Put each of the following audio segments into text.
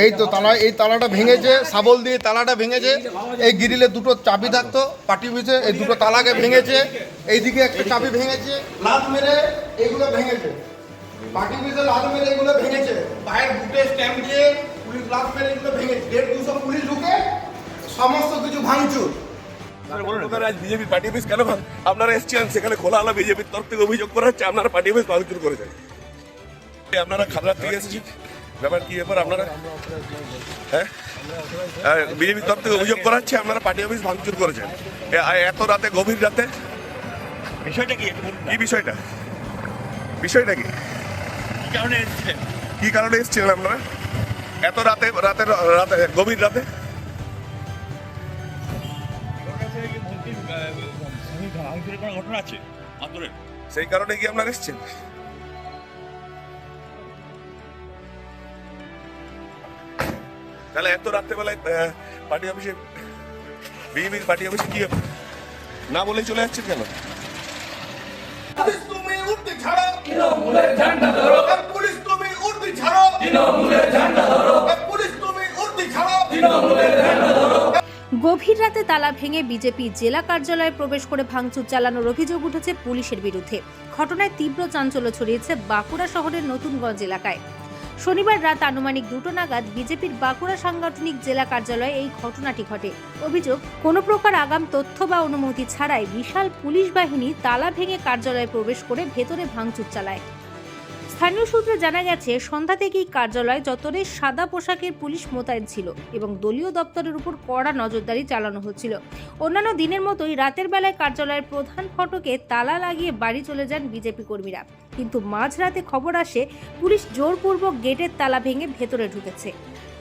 এই তো তালা, এই তালাটা ভেঙেছে, শাবল দিয়ে তালাটা ভেঙেছে, এই গ্রিলে দুটো চাবি থাকতো, পাটি অফিসে এই দুটো তালাকে ভেঙেছে, এইদিকে একটা চাবি ভেঙেছে লাত মেরে এইগুলো ভেঙেছে। পাটি অফিসে লাত মেরে এগুলো ভেঙেছে বাইরে বুটে স্ট্যাম্প দিয়ে পুলিশ লাত মেরে এগুলো ভেঙেছে দেড় দুশো পুলিশ ঢুকে সমস্ত কিছু ভাঙচুর। বিজেপি পার্টি অফিস কেন আপনারা এসছেন সেখানে খোলা বিজেপির তরফ অভিযোগ করা হচ্ছে, আপনারা পার্টি অফিস ভাঙচুর করেছেন। আপনারা খাতড়া থেকে এসেছেন? ব্যাপার কি ব্যাপার আপনারা? হ্যাঁ? বিজেপির তরফ থেকে অভিযোগ করা হচ্ছে আপনারা পার্টি অফিস ভাঙচুর করেছেন। এত রাতে গভীর রাতে? বিষয়টা কি? কি বিষয়টা? বিষয়টা কি? কারণে এসেছিলেন? কি কারণে এসেছিলেন আপনারা? এত রাতে রাতে রাতে গভীর রাতে? ঘটনা আছে? সেই কারণে কি আপনারা এসেছেন? তাহলে এত রাত্রেবেলায় পার্টি অফিসে বিজেপির পার্টি অফিসে কি হবে? না বলেই চলে যাচ্ছেন কেন? পুলিশ তুমি উঠতে ছাড়ো। তৃণমূলের ঝান্ডা ধরো। পুলিশ তুমি উঠতে ছাড়ো। তৃণমূলের ঝান্ডা ধরো। পুলিশ তুমি উঠতে ছাড়ো। গভীর রাতে তালা ভেঙে বিজেপি জেলা কার্যালয়ে প্রবেশ করে ভাঙচুর চালানোর অভিযোগ উঠেছে পুলিশের বিরুদ্ধে। ঘটনায় তীব্র চাঞ্চল্য ছড়িয়েছে বাঁকুড়া শহরের নতুনগঞ্জ এলাকায়। শনিবার রাত আনুমানিক দুটো নাগাদ বিজেপির বাঁকুড়া সাংগঠনিক জেলা কার্যালয়ে এই ঘটনাটি ঘটে। অভিযোগ, কোনো প্রকার আগাম তথ্য বা অনুমতি ছাড়াই বিশাল পুলিশ বাহিনী তালা ভেঙে কার্যালয়ে প্রবেশ করে ভেতরে ভাঙচুর চালায়। স্থানীয় সূত্রে জানা গেছে, সন্ধ্যা থেকেই কার্যালয় যতনে সাদা পোশাকের পুলিশ মোতায়েন ছিল এবং দলীয় দপ্তরের উপর কড়া নজরদারি চালানো হচ্ছিল। অন্যান্য দিনের মতোই রাতের বেলায় কার্যালয়ের প্রধান ফটকে তালা লাগিয়ে বাড়ি চলে যান বিজেপি কর্মীরা। কিন্তু মাঝরাতে খবর আসে, পুলিশ জোরপূর্বক গেটের তালা ভেঙে ভেতরে ঢুকেছে।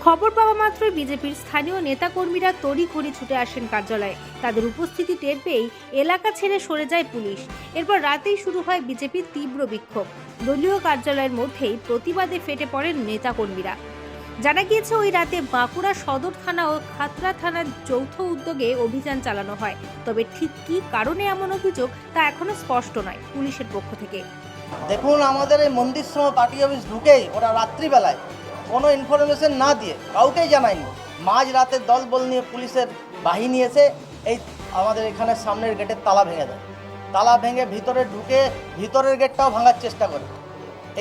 খবর পাওয়া মাত্রই বিজেপির স্থানীয় নেতাকর্মীরা তড়িঘড়ি ছুটে আসেন কার্যালয়ে। তাদের উপস্থিতি টের পেয়েই এলাকা ছেড়ে সরে যায় পুলিশ। এরপর রাতেই শুরু হয় বিজেপির তীব্র বিক্ষোভ। দলীয় কার্যালয়ের মধ্যেই প্রতিবাদে ফেটে পড়েন নেতাকর্মীরা। জানা গিয়েছে, ওই রাতে বাঁকুড়া সদর থানা ও খাতড়া থানার যৌথ উদ্যোগে অভিযান চালানো হয়। তবে ঠিক কী কারণে এমন অভিযোগ, তা এখনও স্পষ্ট নয় পুলিশের পক্ষ থেকে। দেখুন, আমাদের এই মন্দির সময় পার্টি অফিস ঢুকেই ওরা রাত্রিবেলায় কোনো ইনফরমেশন না দিয়ে কাউকেই জানায়নি। মাঝ রাতের দল বল নিয়ে পুলিশের বাহিনী এসে এই আমাদের এখানে সামনের গেটের তালা ভেঙে দেয়। তালা ভেঙে ভিতরে ঢুকে ভিতরের গেটটাও ভাঙার চেষ্টা করে।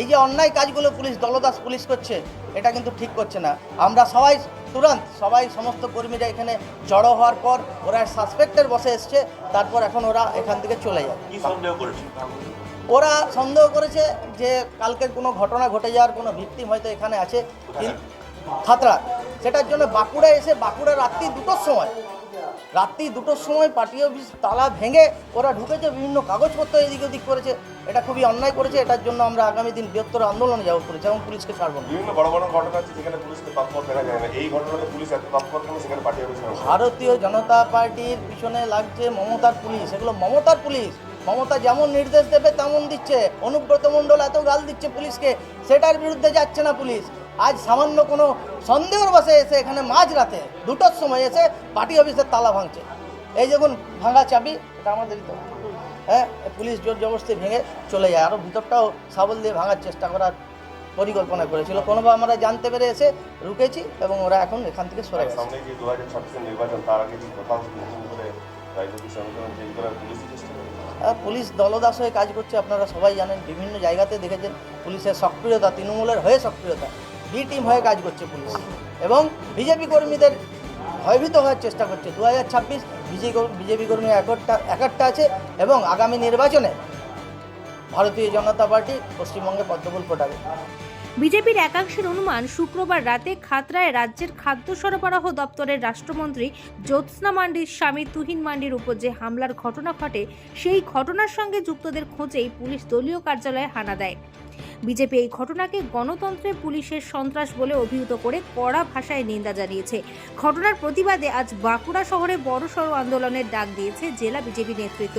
এই যে অন্যায় কাজগুলো পুলিশ, দলদাস পুলিশ করছে, এটা কিন্তু ঠিক করছে না। আমরা সবাই তুরন্ত, সবাই সমস্ত কর্মীরা এখানে জড়ো হওয়ার পর ওরা সাসপেক্টের বসে এসছে, তারপর এখন ওরা এখান থেকে চলে যায়। কি সন্দেহ করেছে ওরা সন্দেহ করেছে যে কালকের কোনো ঘটনা ঘটে যাওয়ার কোনো ভিকটিম হয়তো এখানে আছে। খাতড়া। সেটার জন্য বাঁকুড়া এসে বাঁকুড়া রাত্রি দুটোর সময় রাত্রি দুটোর সময় পার্টি অফিস তালা ভেঙে ওরা ঢুকেছে বিভিন্ন কাগজপত্র এদিক ওদিক করেছে। এটা খুবই অন্যায় করেছে এটার জন্য আমরা আগামী দিন বৃহত্তর আন্দোলনে যাব করেছি এবং পুলিশকে ছাড়ব না। বিভিন্ন বড় বড় ঘটনা আছে যেখানে পুলিশকে তৎপর দেখা যায় না। এই ঘটনাতে পুলিশ এত তৎপর কেন সেখানে পার্টি অফিস ভারতীয় জনতা পার্টির পিছনে লাগছে মমতার পুলিশ। এগুলো মমতার পুলিশ। মমতা যেমন নির্দেশ দেবে, তেমন দিচ্ছে। অনুব্রত মণ্ডল এত গাল দিচ্ছে পুলিশকে, সেটার বিরুদ্ধে যাচ্ছে না পুলিশ। আজ সামান্য কোনো সন্দেহের বসে এসে এখানে মাঝরাতে দুটোর সময় এসে পার্টি অফিসের তালা ভাঙছে। এই যখন ভাঙা চাবি, এটা আমাদেরই তো হ্যাঁ পুলিশ জোর জবরদস্তি ভেঙে চলে যায়। আরও ভিতরটাও সাবল দিয়ে ভাঙার চেষ্টা করার পরিকল্পনা করেছিল। কোনোভাবে আমরা জানতে পেরে এসে রুকেছি এবং ওরা এখন এখান থেকে সরে গেছে। করে পুলিশ দলদাস হয়ে কাজ করছে, আপনারা সবাই জানেন, বিভিন্ন জায়গাতে দেখেছেন, পুলিশের সক্রিয়তা, তৃণমূলের হয়ে সক্রিয়তা। বি টিম হয়ে কাজ করছে পুলিশ। এবং বিজেপি কর্মীদের ভয়ভীত হওয়ার চেষ্টা করছে। দু হাজার ছাব্বিশ বিজেপি কর্মী একটা একটা আছে এবং আগামী নির্বাচনে ভারতীয় জনতা পার্টি পশ্চিমবঙ্গে পদ্মফুল ফোটাবে। বিজেপির একাংশের অনুমান শুক্রবার রাতে খাতড়ায় রাজ্যের খাদ্য সরবরাহ দপ্তরের রাষ্ট্রমন্ত্রী জ্যোৎস্না মান্ডির স্বামী তুহিন মান্ডির উপর যে হামলার ঘটনা ঘটে, সেই ঘটনার সঙ্গে যুক্তদের খোঁজেই পুলিশ দলীয় কার্যালয়ে হানা দেয়। বিজেপি এই ঘটনাকে গণতন্ত্রে পুলিশের সন্ত্রাস বলে অভিহিত করে কড়া ভাষায় নিন্দা জানিয়েছে। ঘটনার প্রতিবাদে আজ বাঁকুড়া শহরে বড়সড় আন্দোলনের ডাক দিয়েছে জেলা বিজেপি নেতৃত্ব।